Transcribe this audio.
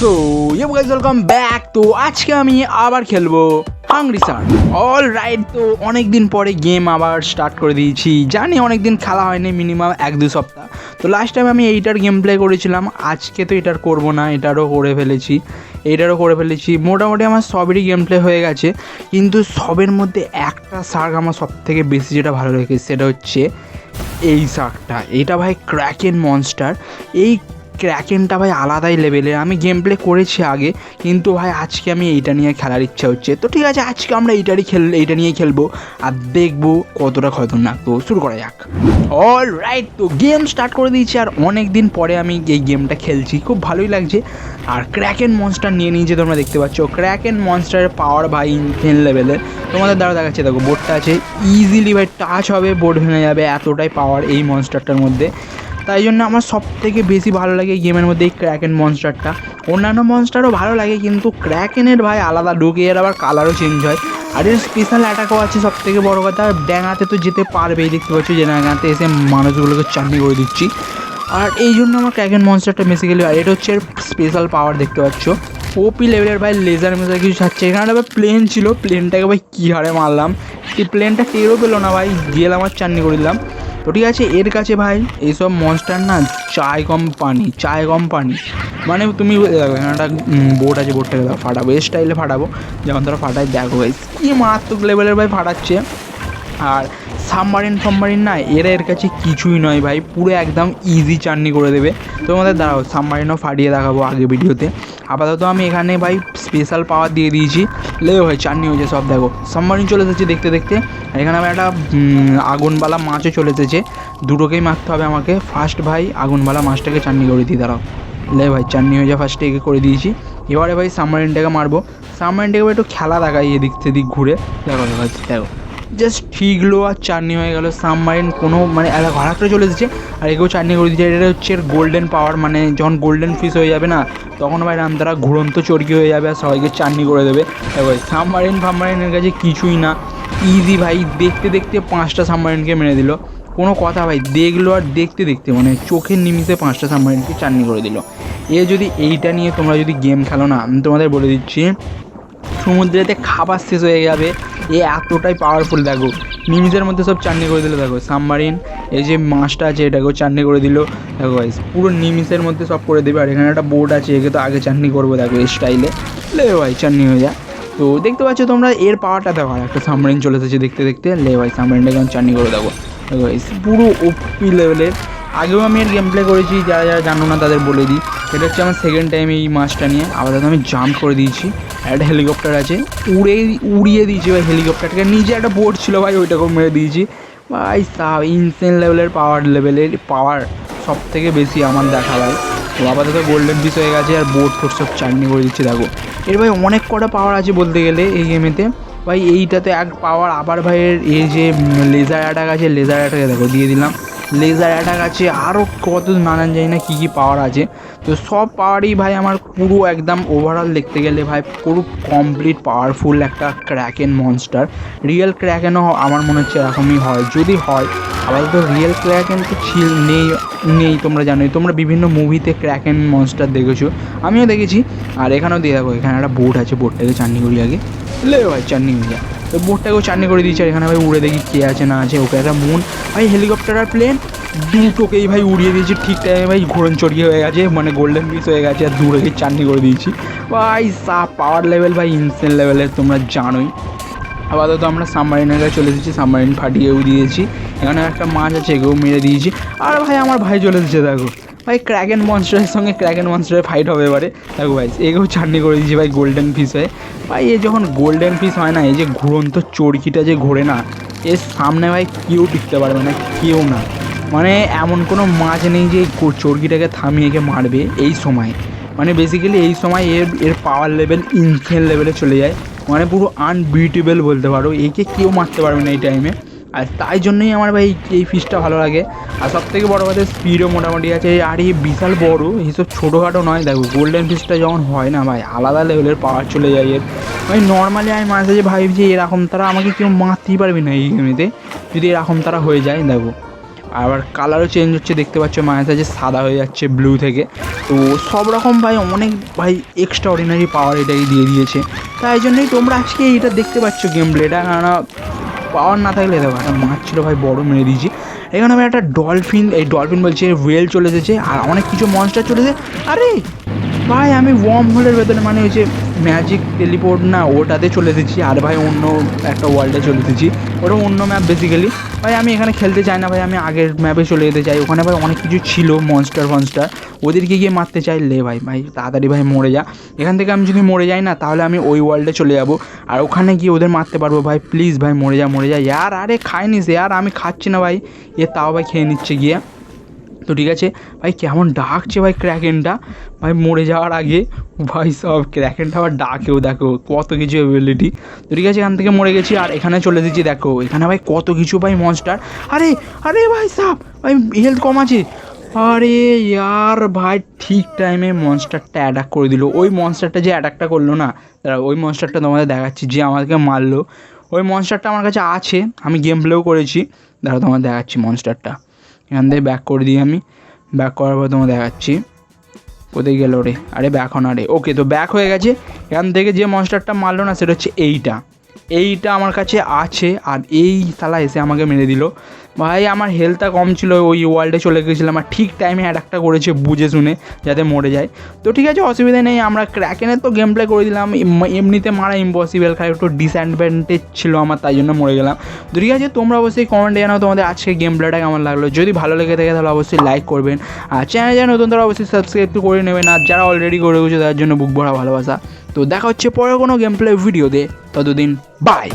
So ইয়ে guys welcome back তো আজকে আমি আবার খেলব হাংরি সার অল রাইট তো অনেক দিন পরে গেম আবার স্টার্ট করে দিয়েছি। জানি অনেক দিন খেলা হয়নি মিনিমাম এক দু সপ্তাহ। তো লাস্ট টাইম আমি এইটার গেম প্লে করেছিলাম, আজকে তো এটার করব না, এটারও করে ফেলেছি। এইটারও করে ফেলেছি। মোটামুটি আমার সবেরই গেম প্লে হয়ে গেছে। কিন্তু সবের মধ্যে একটা সার্ক আমার সব থেকে বেশি যেটা ভালো লেগেছে, সেটা হচ্ছে এই শার্কটা। এটা ভাই ক্র্যাকেন মনস্টার এই ক্র্যাকেনটা ভাই আলাদাই লেভেলে আমি গেম প্লে করেছি আগে, কিন্তু ভাই আজকে আমি এইটা নিয়ে খেলার ইচ্ছা হচ্ছে। তো ঠিক আছে, আজকে আমরা এইটারই খেল, এইটা নিয়েই খেলব আর দেখব কতটা খতরনাক। তো শুরু করা যাক। অল রাইট তো গেম স্টার্ট করে দিয়েছি আর অনেক দিন পরে আমি এই গেমটা খেলছি। খুব ভালোই লাগছে। আর ক্র্যাকেন মনস্টার নিয়ে নিয়েছে, তোমরা দেখতে পাচ্ছ। ক্র্যাকেন মনস্টারের পাওয়ার ভাই ইনফেন লেভেলের তোমাদের দ্বারা দেখাচ্ছে, দেখো বোর্ডটা আছে। ইজিলি ভাই টাচ হবে বোর্ড ভেঙে যাবে। এতটাই পাওয়ার এই মনস্টারটার মধ্যে। তাই জন্য আমার সব থেকে বেশি ভালো লাগে গেমের মধ্যে এই ক্র্যাকেন মনস্টারটা অন্যান্য মনস্টারও ভালো লাগে, কিন্তু ক্র্যাক ক্র্যাকেনের ভাই আলাদা ঢুকে এর আবার কালারও চেঞ্জ হয়। আর এর স্পেশাল অ্যাটাকও আছে সব থেকে বড়ো কথা ড্যাঙাতে তো যেতে পারবেই দেখতে পাচ্ছ, যে ড্যাঙাতে এসে মানুষগুলোকে চাটনি করে দিচ্ছি। আর এই জন্য আমার ক্র্যাকেন মনস্টারটা বেসিক্যালি আর এটা হচ্ছে এর স্পেশাল পাওয়ার দেখতে পাচ্ছ। ওপি লেভেলের ভাই লেজার মেজার কিছু ছাড়ছে। এখানে ভাই প্লেন ছিল প্লেনটাকে ভাই কী হারে মারলাম? এই প্লেনটা টেরও পেল না ভাই গেলাম আর চাটনি করে দিলাম। তো ঠিক আছে? এর কাছে ভাই, এইসব মনস্টার না চায় কম পানি চায় কম পানি মানে তুমি একটা বোর্ড আছে দেখো ফাটাবো। এই স্টাইলে ফাটাবো। যেমন তারা ফাটায় দেখো ভাই কী মারাত্মক লেভেলের ভাই ফাটাচ্ছে। আর সাবমারিন ফাবমারিন না এরা এর কাছে কিছুই নয় ভাই, পুরো একদম ইজি চাটনি করে দেবে। তো আমাদের দাঁড়াও সাবমারিনও ফাটিয়ে দেখাবো আগে ভিডিওতে আপাতত আমি এখানে ভাই স্পেশাল পাওয়ার দিয়ে দিয়েছি। লে ভাই চাটনি হয়েছে সব, দেখো। সাবমারিন চলে এসেছে দেখতে দেখতে। এখানে আবার একটা আগুনবালা মাছও চলে এসেছে। দুটোকেই মারতে হবে আমাকে। ফার্স্ট ভাই, আগুনবালা মাছটাকে চাটনি করে দিই, দাঁড়াও। লে ভাই চাটনি হয়ে যা ফার্স্টে একে করে দিয়েছি। এবারে ভাই সাবমারিনটাকে মারবো। সাবমারিনটাকে একটু খেলা দেখাই এদিক সেদিক ঘুরে। দেখো দেখো দেখো। জাস্ট ঠিকলো আর চাটনি হয়ে গেল সাবমারিন কোনো মানে ঘর একটা চলে এসেছে, আর একেও চাটনি করে দিচ্ছে এটা হচ্ছে গোল্ডেন পাওয়ার মানে যখন গোল্ডেন ফিস হয়ে যাবে না, তখন ভাই রামতারা ঘুরন্ত চর্কি হয়ে যাবে আর সবাইকে চাটনি করে দেবে। এবার সাবমারিন ফাবমারিনের কাছে কিছুই না ইজি ভাই, দেখতে দেখতে পাঁচটা সাবমারিনকে মেরে দিল। কোনো কথা ভাই, দেখল আর দেখতে দেখতে মানে চোখের নিমিষে পাঁচটা সাবমারিনকে চাটনি করে দিল। এ যদি এইটা নিয়ে তোমরা যদি গেম খেলো না, আমি তোমাদের বলে দিচ্ছি, সমুদ্রেতে খাবার শেষ হয়ে যাবে এ এতটাই পাওয়ারফুল দেখো। নিমিজের মধ্যে সব চাটনি করে দিলো, দেখো। সাবমারিন এই যে মাছটা আছে, এটাকেও চাটনি করে দিল। দেখো ভাই পুরো নিমিষের মধ্যে সব করে দেবে। আর এখানে একটা বোট আছে, একে তো আগে চাটনি করব, দেখো, এই স্টাইলে লে ভাই চাটনি হয়ে যা। তো দেখতে পাচ্ছ তোমরা, এর পাওয়ারটা দেখো একটা সাবমারিন চলে এসেছে দেখতে দেখতে। লে ভাই সাবমারিনটাকে আমি চাটনি করে দেখো দেখো পুরো ওপি লেভেলের আগেও আমি এর গেম প্লে করেছি, যারা যারা জানো না তাদের বলে দিই। এটা হচ্ছে আমার সেকেন্ড টাইম এই মাছটা নিয়ে। আপাতত আমি জাম্প করে দিয়েছি। একটা হেলিকপ্টার আছে। উড়ে উড়িয়ে দিয়েছি ভাই হেলিকপ্টারটাকে নিজে একটা বোর্ড ছিল ভাই, ওইটাকেও মেরে দিয়েছি। ভাই সাহ ইনসেন লেভেলের পাওয়ার লেভেলের পাওয়ার সব থেকে বেশি আমার দেখা ভাই। তো আপাতত গোল্ডেন পিস হয়ে গেছে আর বোর্ড ফোট সব চাটনি করে দিচ্ছি, দেখো। এর ভাই অনেক কটা পাওয়ার আছে বলতে গেলে এই গেমেতে ভাই এইটাতে এক পাওয়ার আবার ভাইয়ের এই যে লেজার অ্যাটাক আছে লেজার অ্যাটাকে দেখো, দিয়ে দিলাম। লেজার অ্যাটাক আছে আরও কত নানান জানি না কী কী পাওয়ার আছে। তো সব পাওয়ারই ভাই আমার পুরো একদম ওভারঅল দেখতে গেলে ভাই পুরো কমপ্লিট পাওয়ারফুল একটা ক্র্যাক ক্র্যাকেন মনস্টার রিয়েল ক্র্যাকেনও আমার মনে হচ্ছে এরকমই হয়, যদি হয়, আপাতত রিয়েল ক্র্যাকেন তো ছিল, নেই নেই তোমরা জানোই। তোমরা বিভিন্ন মুভিতে ক্র্যাক ক্র্যাকেন মনস্টার দেখেছ। আমিও দেখেছি। আর এখানেও দিয়ে দেখো এখানে একটা বোট আছে বোটটাকে করি আগে। লে ভাই যায় তো বোটটাকেও চাটনি করে দিয়েছে আর এখানে ভাই উড়ে দেখি কে আছে না আছে, ওকে একটা মন। ভাই হেলিকপ্টার আর প্লেন দুটোকেই ভাই উড়িয়ে দিয়েছি, ঠিক টাইমে ভাই ঘোরন চড়িয়ে হয়ে গেছে মানে গোল্ডেন পিস হয়ে গেছে, আর দূরে গিয়ে চাটনি করে দিয়েছি। ভাই সা পাওয়ার লেভেল ভাই ইনসেন লেভেলের তোমরা জানোই। আপাতত আমরা সাবমারিনের কাছে চলে এসেছি সাবমারিন ফাটিয়েও দিয়েছি। এখানে একটা মাছ আছে এগেও মেরে দিয়েছি। আর ভাই, আমার ভাই চলে এসেছে, দেখো। ভাই ক্র্যাকেন মনস্টারের সঙ্গে ক্র্যাক ক্র্যাকেন মনস্টারের ফাইট হবে এবারে। দেখো ভাই এগেও চাটনি করে দিয়েছি ভাই গোল্ডেন ফিস হয়ে। ভাই এ যখন গোল্ডেন ফিস হয় না, এই যে ঘুরন্ত চরকিটা যে ঘোরে না, এর সামনে ভাই কেউ টিকতে পারবে না, কেউ না। মানে এমন কোনো মাছ নেই যে চরকিটাকে থামিয়ে একে মারবে এই সময়। মানে বেসিক্যালি এই সময় এর এর পাওয়ার লেভেল ইনফেন লেভেলে চলে যায়। মানে পুরো আনবিউটেবল বলতে পারো। একে কেউ মারতে পারবে না এই টাইমে আর তাই জন্যই আমার ভাই এই ফিশটা ভালো লাগে। আর সব থেকে বড়ো কথা স্পিডও মোটামুটি আছে। আর এই বিশাল বড় এইসব ছোটোখাটো নয়। দেখো গোল্ডেন ফিশটা যখন হয় না ভাই, আলাদা লেভেলের পাওয়ার চলে যায় এর। ভাই নর্মালি আমি মাঝে যে ভাবি যে এরকম তারা আমাকে কেউ মারতেই পারবে না এই গেমেতে যদি এরকম তারা হয়ে যায়, দেখো। আবার কালারও চেঞ্জ হচ্ছে, দেখতে পাচ্ছ মাঝে সাঝে সাদা হয়ে যাচ্ছে ব্লু থেকে। তো সব রকম ভাই, অনেক ভাই এক্সট্রা অর্ডিনারি পাওয়ার এটাই দিয়ে দিয়েছে। তাই জন্যই তোমরা আজকে এইটা দেখতে পাচ্ছ গেম প্লেটা কেননা পাওয়ার না থাকলে দেখো, একটা মাছ ছিল ভাই, বড় মেরে দিয়েছি। এখানে আমি একটা ডলফিন এই ডলফিন বলছে ওয়েল চলে এসেছে, আর অনেক কিছু মনস্টার চলে এসেছে। আরে ভাই, আমি ওয়ার্ম হোলের ভেতরে মানে যে ম্যাজিক টেলিপোর্ট না, ওটাতে চলে এসেছি। আর ভাই, অন্য একটা ওয়ার্ল্ডে চলে এসেছি। ওটা অন্য ম্যাপ বেসিক্যালি ভাই, আমি এখানে খেলতে চাই না, ভাই, আমি আগের ম্যাপে চলে যেতে চাই। ওখানে ভাই, অনেক কিছু ছিল মনস্টার ফনস্টার ওদেরকে গিয়ে মারতে চাই, লে ভাই ভাই, তাড়াতাড়ি ভাই, মরে যা। এখান থেকে আমি যদি মরে যাই না, তাহলে আমি ওই ওয়ার্ল্ডে চলে যাব। আর ওখানে গিয়ে ওদের মারতে পারব, ভাই প্লিজ ভাই, মরে যা মরে যা। ইয়ার, আরে খাইনি সে আর আমি খাচ্ছি না, ভাই। এ তাও ভাই, খেয়ে নিচ্ছে গিয়ে। তো ঠিক আছে, ভাই কেমন ডাকছে ভাই ক্র্যাকেনটা? ভাই মরে যাওয়ার আগে, ভাই সব ক্র্যাকেনটা আবার ডাকেও দেখো, কত কিছু এবিলিটি তো ঠিক আছে, এখান থেকে মরে গেছি আর এখানে চলে এসেছি, দেখো, এখানে ভাই কত কিছু ভাই মনস্টার আরে আরে ভাই সাপ ভাই হেলথ কম আছে। আরে ইয়ার ভাই, ঠিক টাইমে মনস্টারটা অ্যাটাক করে দিল। ওই মনস্টারটা যে অ্যাটাকটা করল না, দাঁড়াও, ওই মনস্টারটা তোমাদের দেখাচ্ছি, যে আমাদেরকে মারলো। ওই মনস্টারটা আমার কাছে আছে, আমি গেম প্লেও করেছি। দাঁড়া তোমাদের দেখাচ্ছি মনস্টারটা এখান থেকে ব্যাক করে দিই আমি। ব্যাক করার পর তোমার দেখাচ্ছি। কোথায় গেল রে? আরে ব্যাক হন আরে ওকে তো ব্যাক হয়ে গেছে। এখান থেকে যে মনস্টারটা মারলো না, সেটা হচ্ছে এইটা। এইটা আমার কাছে আছে আর এই শালা এসে আমাকে মেরে দিল। ভাই, আমার হেলথটা কম ছিল, ওই ওয়ার্ল্ডে চলে গেছিলাম আর ঠিক টাইমে অ্যাটাকটা করেছে বুঝে শুনে, যাতে মরে যায়। তো ঠিক আছে, অসুবিধা নেই, আমরা ক্র্যাকেনের তো গেম প্লে করে দিলাম এমনিতে মারা ইম্পসিবল খাই একটু ডিসঅ্যাডভান্টেজ ছিল আমার, তাই জন্য মরে গেলাম। তো ঠিক আছে, তোমরা অবশ্যই কমেন্টে জানাও তোমাদের আজকে গেম প্লেটা কেমন লাগল। যদি ভালো লেগে থাকে, তাহলে অবশ্যই লাইক করবেন। আর চ্যানেল যারা নতুন, তারা অবশ্যই সাবস্ক্রাইব করে নেবেন। আর যারা অলরেডি করে গেছে তার জন্য বুক ভরা ভালোবাসা। তো দেখা হচ্ছে পরে কোনো গেম প্লে ভিডিওতে ততদিন বাই